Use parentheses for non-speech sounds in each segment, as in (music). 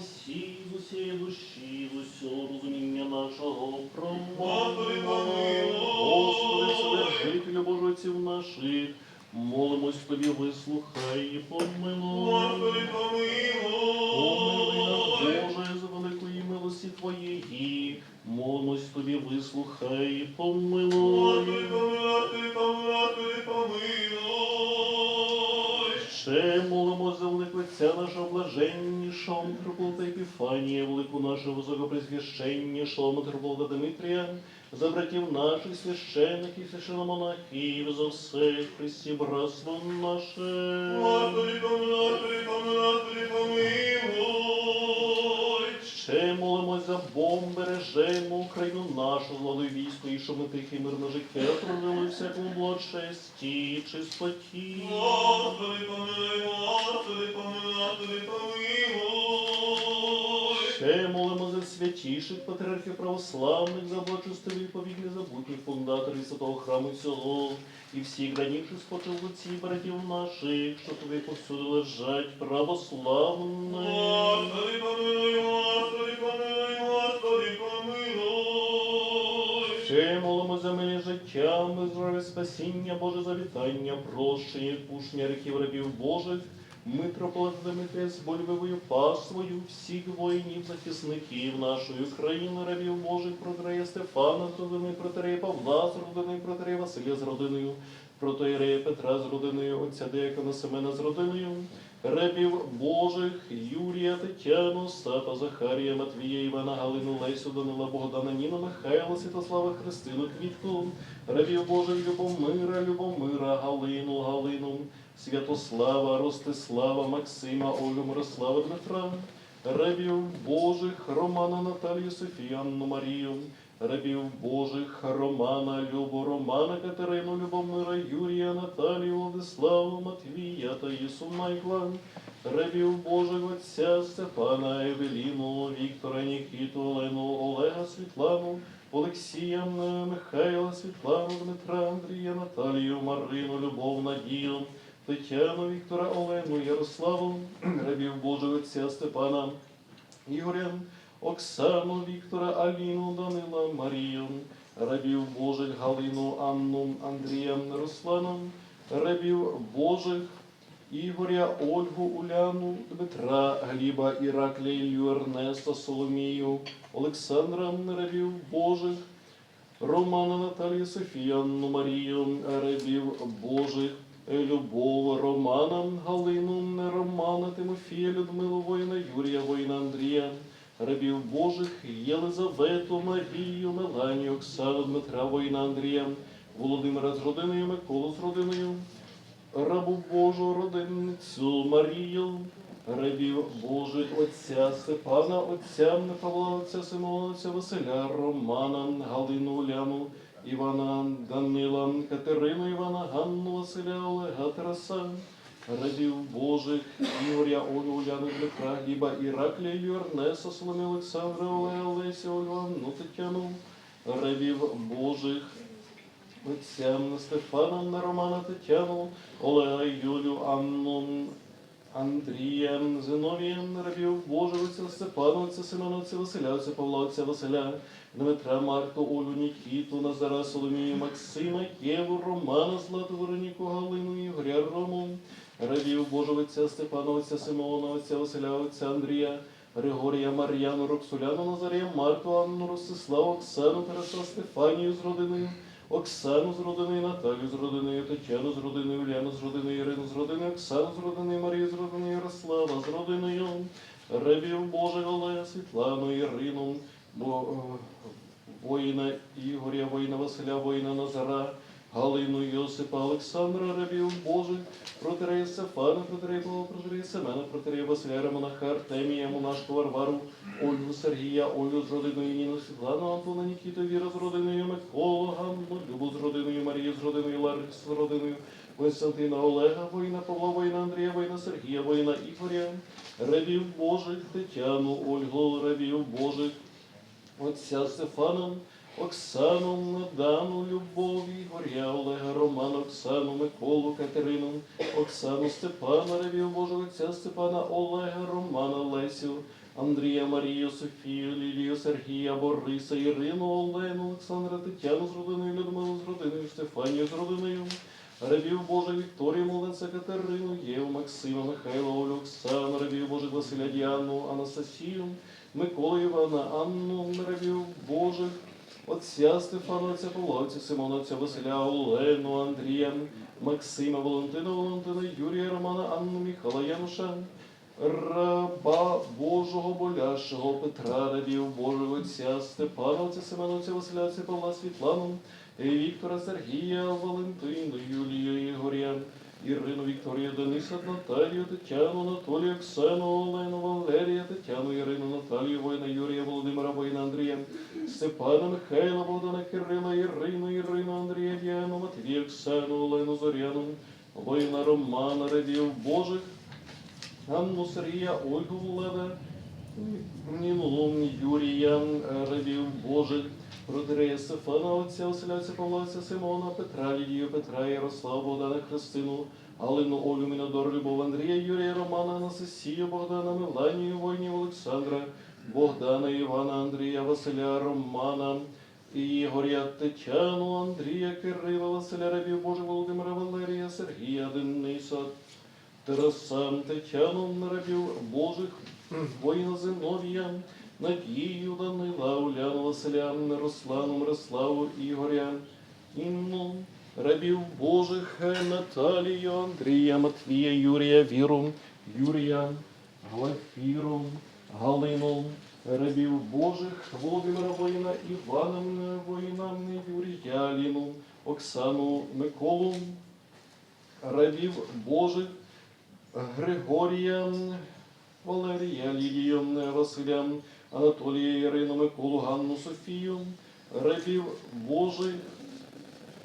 всі, з усієї душі, з усього розуміння нашого помилуй. Господи, Вседержителю Божий наших, молимось Тобі, вислухай і помилуй. Господи, Помилуй нас. Боже, з великої милості Твоєї, молимось Тобі, вислухай і помилуй. Господи, помилуй, помилуй, помилуй. Отця нашого блаженнішого митрополита Епіфанія, велику нашого високопресвященнішого митрополита Дмитрія, за братів наших священных и священномонахів, за все Христі братство наше. Господи, помилуй, помилуй, помилуй. Ще молимося, за бережемо Україну нашу, владою військо, і щоб ми тихе мирне життя провели всякому благочесті і чистоті. Господи, помилуй, Господи, помилуй, помилуй. Ще молимо за святіших патріархів православних, за благочестиві повільні забутніх фундаторів святого храму цього, і всіх раніших спочилиці братів наших, що тобі повсюди лежать православні. Господи, помилуй, Господи, помилуй, Господи, помилуй. Ще молимо за милі життя, ми здоров'я спасіння, Боже завітання, прощення, пушення гріхів рабів Божих, митрополита Дмитрія з больовою паствою, всіх воїнів, захисників нашої країни, рабів Божих, протирея Стефана з родиною, протирея Павла з родиною, протирея Василя з родиною, протирея Петра з родиною, отця Деякона Семена з родиною, рабів Божих, Юрія, Тетяну, Остапа, Захарія, Матвія, Івана, Галину, Лесю, Данила, Богдана, Ніна, Михайла, Святослава, Христину, Квітку, рабів Божих, Любомира, Любомира, Галину, Галину, Святослава, Ростислава, Максима, Олю, Мирослава, Дмитра, рабів Божих, Романа, Наталію, Софію, Анну, Марію, рабів Божих, Романа, Любу, Романа, Катерину, Любомира, Юрія, Наталію, Владиславу, Матвія та Єсу Майкла, рабів Божих Отця, Стефана, Евеліну, Віктора, Нікіту, Олену, Олега, Світлану, Олексія, Михайла, Світлану, Дмитра, Андрія, Наталію, Марину, Любов, Надію, Тетяну, Віктора, Олену, Ярославу, (clears throat) рабів Божих Отця Степана, Ігоря, Оксану, Віктора, Аліну, Данила, Марію, рабів Божих Галину, Анну, Андрія, Руслану, рабів Божих Ігоря, Ольгу, Уляну, Дмитра, Гліба, Іраклія, Ілью, Ернеста, Соломію, Олександра, рабів Божих, Романа, Наталію, Софію, Анну, Марію, рабів Божих, Любов, Романа, Галину, Романа, Тимофія, Людмилу, воїна, Юрія, воїна, Андрія, рабів Божих, Єлизавету, Марію, Меланію, Оксану, Дмитра, воїна, Андрія, Володимира з родиною, Миколу з родиною, рабу Божу родинницю Марію, рабів Божих Отця Степана, Отця Павла, Отця Симона, Отця Василя, Романа, Галину, Уляну, Івана, Данила, Катерину, Івана, Ганну, Василя, Олега, Тараса, рабів Божих, Ігоря, Олю, Уляну, Дмитра, Гліба, Іраклія, Ілью, Ернеса, Соломі, Олександра, Олега, Олеся, Ольгу, Анну, Тетяну, рабів Божих, Отцям Стефана, Романа, Тетяну, Олега, Юлю, Анну, Андрія, Зиновія, рабів Божих, Отця Степана, Отця Семена, Отця Василя, Отця Павла, Отця Василя, Дмитра, Марту, Олю, Нікіту, Назара, Соломію, Максима, Єву, Романа, Злату, Вероніку, Галину, Ігоря, Рому, Степана, Отця Симона, Отця Василя, Отця Андрія, Григорія, Мар'яну, Роксуляну, Назарія, Марту, Анну, Ростиславу, Оксану, Тараса, Стефанію з родиною, Оксану з родиною, Наталю з родиною, Тетяну з родиною, Уляну з родиною, Ірину з родиною, Оксану з родиною, Марію з родиною, Ярослава з родиною, рабів Божих Олега, Світлану, Ірину, бо, е, воїна Ігоря, воїна Василя, воїна Назара, Галину, Йосипа, Олександра, рабів Божих, протерея Стефана, протерея Павла, протерея Семена, протерея Василя, Романаха, Артемія, Монашку, Варвару, Ольгу, Сергія, Олю з родиною Ніну, Світлану, Антона, Нікіту, Віра з родиною Миколу, Ганну, Любу з родиною, Марію з родиною, Ларису з родиною, Константина, Олега, воїна Павла, воїна Андрія, воїна Сергія, воїна Ігоря, рабів Божих, Тетяну, Ольгу, рабів Божих, Отця Стефана, Оксану Дану, Любові, Горя, Олега, Романа, Оксану, Миколу, Катерину, Оксану Степана, Ревів Божого Отця Степана, Олега, Романа, Лесю, Андрія, Марію, Софію, Лілію, Сергія, Бориса, Ірину, Олену, Олександра, Тетяну з родиною, Людмилу з родиною, Стефанію з родиною, Рабів Божих Вікторію, Молодця Катерину, Єву, Максима, Михайла, Олю, Оксану, Рабів Божих Василя, Діану, Анастасію, Миколу, Івана, Анну, Рабів Божих, Отця отця Симона, отця Василя, Олену, Андрія, Максима, Валентина, Валентина, Юрія, Романа, Анну, Міхала, Януша, раба Божого болящого Петра, рабів Божого Отця Степана, отця Семена, отця Василя, отця Павла, Світлану, Віктора, Сергія, Валентину, Юлію, Ігоря, Ірину, Вікторію, Дениса, Наталію, Тетяну, Анатолію, Оксану, Олену, Валерія, Тетяну, Ірину, Наталію, воїна, Юрія, Володимира, воїна, Андрія, Степана, Михайла, Богдана, Кирила, Ірину, Ірину, Андрія, Діану, Матвія, Оксану, Олену, Зоряну, воїна, Романа, Ревів Божих, Анну, Сергія, Ольгу, Влада, Ніну, Юрія, Ревів Божих, Родирея Стефана, отця Василя, отця Павла, отця Симона, Петра, Лідію, Петра, Ярослава, Богдана, Христину, Галину, Олю, Мінодор, Любов, Андрія, Юрія, Романа, Анастасію, Богдана, Меланію, воїнів, Олександра, Богдана, Івана, Андрія, Василя, Романа, Ігоря, Тетяну, Андрія, Кирила, Василя, Рабів Божих, Володимира, Валерія, Сергія, Дениса, Тараса, Тетяну, рабів Божих, воїна Зиновія, Надію, Данила, Уляну, Василя, Руслану, Мирославу, Ігоря, Інну, рабів Божих, Наталію, Андрія, Матвія, Юрія, Віру, Юрія, Глафіру, Галину, рабів Божих, Володимира воїна, Івана воїна, Юрія, Ліну, Оксану, Миколу, рабів Божих, Григорія, Валерія, Лілію, Василя, Анатолія, Ірину, Миколу, Ганну, Софію, рабів Божих,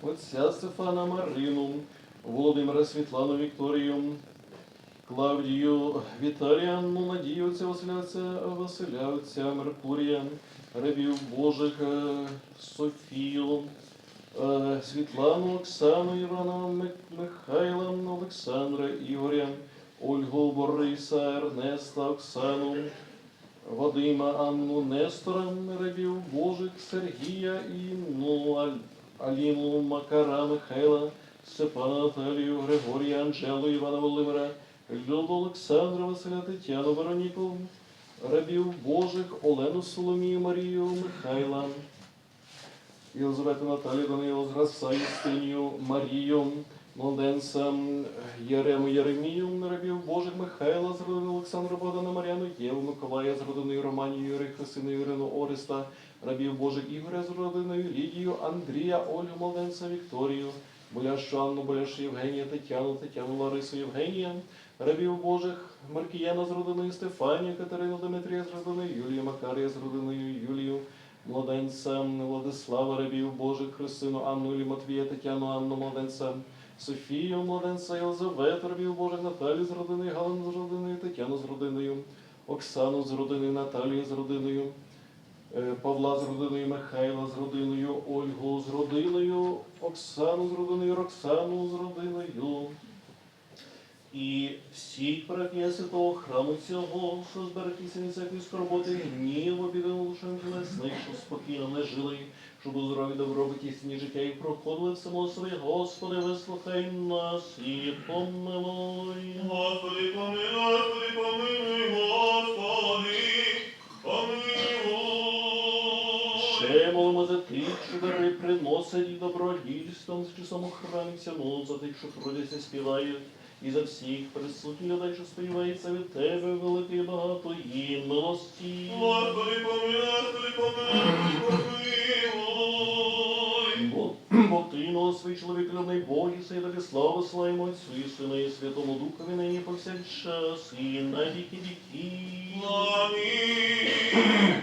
отця Стефана Марину, Володимира Світлану Вікторію, Клавдію, Віталія, Анну, Надію, отця Василя, отця Василя, отця Меркурія, рабів Божих, е, Софію, е, Світлану, Оксану, Івана, Ми- Михайла, Олександра, Ігоря, Ольгу, Бориса, Ернеста, Оксану, Вадима, Анну, Нестора, рабів Божих, Сергія, Інну, Аліну, Макара, Михайла, Степана, Наталію, Григорія, Анжелу, Івана Володимира, Люду, Олександра, Василя, Тетяну, Вероніку, рабів Божих, Олену, Соломію, Марію, Михайла, Єлизавету Наталію, Данилу, Зраса, Юстинію, Марію, Младенця, Ярему, Єремію, рабів Божих, Михайла, з родини Олександра Богдана, Мар'яну, Єву, Миколая, з родиною Романію, Юрія, Христину, Ірину, Ореста, рабів Божих, Ігоря, з родиною Лідію, Андрія, Ольгу, Младенця, Вікторію, Боляшу Анну, Боляшу Євгенія, Тетяну, Тетяну, Ларису, Євгенія, рабів Божих, Маркіяна з родиною Стефанію, Катерину, Дмитрія з родиною Юлію, Макарія з родиною Юлію, Младенця, Владислава, рабів Божих, Христину, Анну, Ілі, Матвія, Тетяну, Анну, Младенця, Софію, Младенця, Єлизавету, рабів Божих, Наталію з родиною, Галину з родиною, Тетяну з родиною, Оксану з родиною, Наталію з родиною, е, Павла з родиною, Михайла з родиною, Ольгу з родиною, Оксану з родиною, Роксану з родиною. І всі парафія святого храму цього, що зберегтися від всякої скорботи, гніву, біди лишень тілесних, що спокійно не жили, щоб у здорові добробуті сні життя і проходили в само своє. Господи, вислухай нас і помилуй. Господи, помилуй, Господи, помилуй, Господи, помилуй. Ще молимо за тих, що дари приносять і з часом храмі цьому, за тих, що трудяться, співають, і за всіх присутніх що сподівається від тебе, великий і багатої милості. Господи, помилуй, помилуй, помилуй. Бо, бо ти, но свій чоловік любний Бог, і сей тобі славу славимо Отцю і Сину і Святому Духові, нині повсякчас, і на віки віки. Амінь.